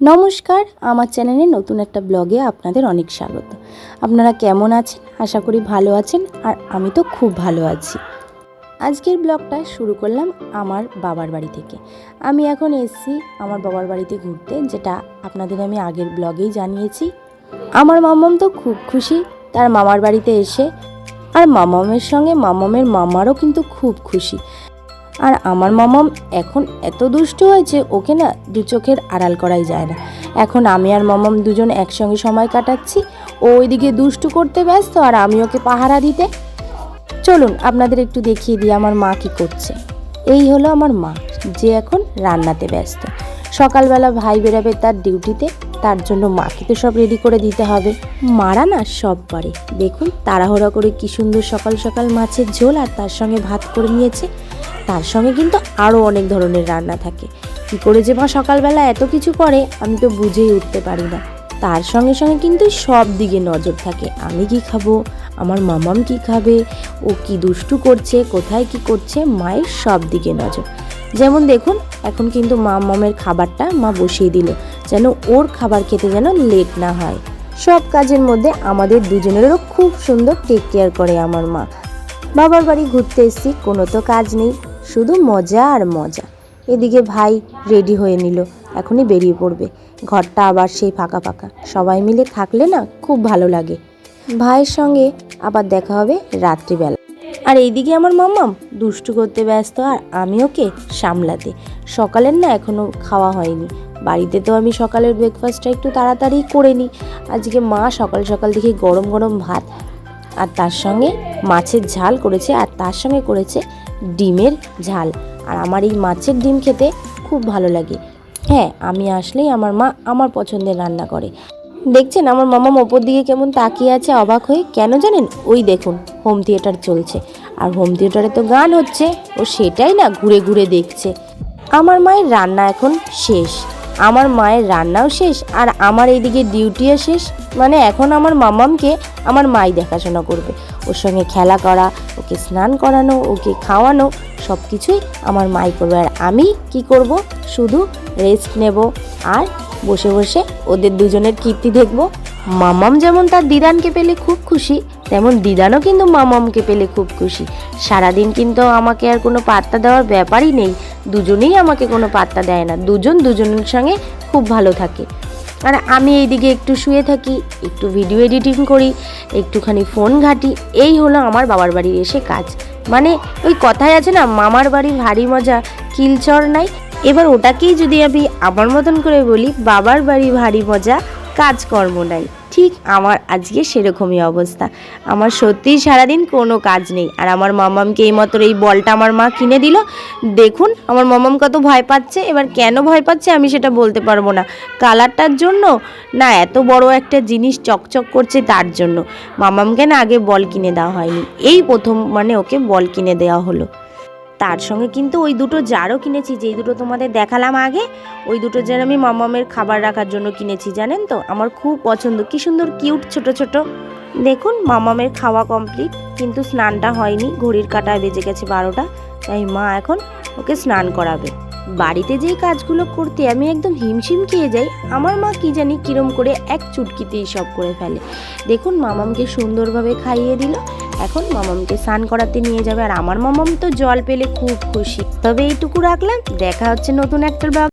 নমস্কার, আমার চ্যানেলে নতুন একটা ব্লগে আপনাদের অনেক স্বাগত। আপনারা কেমন আছেন? আশা করি ভালো আছেন আর আমি তো খুব ভালো আছি। আজকের ব্লগটা শুরু করলাম আমার বাবার বাড়ি থেকে। আমি এখন এসেছি আমার বাবার বাড়িতে ঘুরতে, যেটা আপনাদের আমি আগের ব্লগেই জানিয়েছি। আমার মামাম তো খুব খুশি, তার মামার বাড়িতে এসে। আর মামামের সঙ্গে মামামের মামারও কিন্তু খুব খুশি। আর আমার মামাম এখন এত দুষ্ট হয়েছে ওকে না দু চোখের আড়াল করাই যায় না। এখন আমি আর মামাম দুজন একসঙ্গে সময় কাটাচ্ছি, ও ওইদিকে দুষ্টু করতে ব্যস্ত আর আমি ওকে পাহারা দিতে। চলুন, আপনাদের একটু দেখিয়ে দিই আমার মা কি করছে। এই হলো আমার মা, যে এখন রান্নাতে ব্যস্ত। সকালবেলা ভাই বেরাবে তার ডিউটিতে, তার জন্য মাকে তো সব রেডি করে দিতে হবে। মারা না সব পারে দেখুন, তাড়াহুড়া করে কি সুন্দর সকাল সকাল মাছের ঝোল আর তার সঙ্গে ভাত করে নিয়েছে। তার সঙ্গে কিন্তু আরও অনেক ধরনের রান্না থাকে। কী করে যে মা সকালবেলা এত কিছু করে, আমি তো বুঝেই উঠতে পারি না। তার সঙ্গে সঙ্গে কিন্তু সব দিকে নজর থাকে। আমি কি খাব? আমার মামাম কি খাবে? ও কি দুষ্টু করছে? কোথায় কি করছে? মায়ের সব দিকে নজর। যেমন দেখুন এখন কিন্তু মামামের খাবারটা মা বসিয়ে দিল, যেন ওর খাবার খেতে যেন লেট না হয়। সব কাজের মধ্যে আমাদের দুজনেরও খুব সুন্দর টেক কেয়ার করে আমার মা। বাবার বাড়ি ঘুরতে এসেছি, কোনো তো কাজ নেই, শুধু মজা আর মজা। এদিকে ভাই রেডি হয়ে নিল, এখনই বেরিয়ে পড়বে। ঘরটা আবার সেই ফাঁকা ফাঁকা। সবাই মিলে থাকলে না খুব ভালো লাগে। ভাইয়ের সঙ্গে আবার দেখা হবে রাত্রিবেলা। আর এইদিকে আমার মাম্মাম দুষ্টু করতে ব্যস্ত আর আমি ওকে সামলাতে। সকালের না এখনও খাওয়া হয়নি। বাড়িতে তো আমি সকালের ব্রেকফাস্টটা একটু তাড়াতাড়ি করে নিই। আজকে মা সকাল সকাল দেখি গরম গরম ভাত আর তার সঙ্গে মাছের ঝাল করেছে আর তার সঙ্গে করেছে ডিমের ঝাল। আর আমার এই মাছের ডিম খেতে খুব ভালো লাগে। হ্যাঁ আমি আসলেই আমার মা আমার পছন্দের রান্না করে। দেখছেন আমার মামাম ওপর দিকে কেমন তাকিয়ে আছে অবাক হয়ে? কেন জানেন? ওই দেখুন হোম থিয়েটার চলছে। আর হোম থিয়েটারে তো গান হচ্ছে, ও সেটাই না ঘুরে ঘুরে দেখছে। আমার মায়ের রান্না এখন শেষ। আমার মায়ের রান্নাও শেষ, আর আমার এইদিকে ডিউটিও শেষ। মানে এখন আমার মামামকে আমার মাই দেখাশোনা করবে। ওর সঙ্গে খেলা করা, ওকে স্নান করানো, ওকে খাওয়ানো সব কিছুই আমার মাই করবে। আর আমি কি করব? শুধু রেস্ট নেব। আর বসে বসে ওদের দুজনের কীর্তি দেখব। মামাম যেমন তার দিদানকে পেলে খুব খুশি, তেমন দিদানও কিন্তু মামামকে পেলে খুব খুশি। সারাদিন কিন্তু আমাকে আর কোনো পাত্তা দেওয়ার ব্যাপারই নেই, দুজনেই আমাকে কোনো পাত্তা দেয় না, দুজন দুজনের সঙ্গে খুব ভালো থাকে। আর আমি এইদিকে একটু শুয়ে থাকি, একটু ভিডিও এডিটিং করি, একটুখানি ফোন ঘাঁটি, এই হলো আমার বাবার বাড়ির এসে কাজ। মানে ওই কথায় আছে না, মামার বাড়ি ভারী মজা, কিলচর নাই এবার ওটাকেই যদি আমি আমার মতন করে বলি, বাবার বাড়ি ভারী মজা, কাজকর্ম নাই। ঠিক আমার আজকে সেরকমই অবস্থা। আমার সত্যিই সারাদিন কোনো কাজ নেই। আর আমার মামামকে এই মতো এই বলটা আমার মা কিনে দিল। দেখুন, আমার মামাম কত ভয় পাচ্ছে। এবার কেন ভয় পাচ্ছে আমি সেটা বলতে পারব না। কালারটার জন্য না, এত বড় একটা জিনিস চকচক করছে তার জন্য। মামামকে না আগে বল কিনে দেওয়া হয়নি। এই প্রথম মানে ওকে বল কিনে দেওয়া হলো। তার সঙ্গে কিন্তু ওই দুটো জারও কিনেছি, যেই দুটো তোমাদের দেখালাম আগে, ওই দুটো জার আমি মামামের খাবার রাখার জন্য কিনেছি, জানেন তো? আমার খুব পছন্দ, কি সুন্দর, কিউট, ছোট ছোট। দেখুন, মামামের খাওয়া কমপ্লিট কিন্তু স্নানটা হয়নি, ঘড়ির কাটায় বেজে গেছে বারোটা, তাই মা এখন ওকে স্নান করাবে। বাড়িতে যেই কাজগুলো করতে আমি একদম হিমশিম খেয়ে যাই, আমার মা কি জানি কিরম করে এক চুটকিতেই সব করে ফেলে। দেখুন, মামামকে সুন্দরভাবে খাইয়ে দিল। এখন মামামকে স্নান করাতে নিয়ে যাবে। আর আমার মামাম তো জল পেলে খুব খুশি। তবে এইটুকু রাখলাম। দেখা হচ্ছে নতুন একটা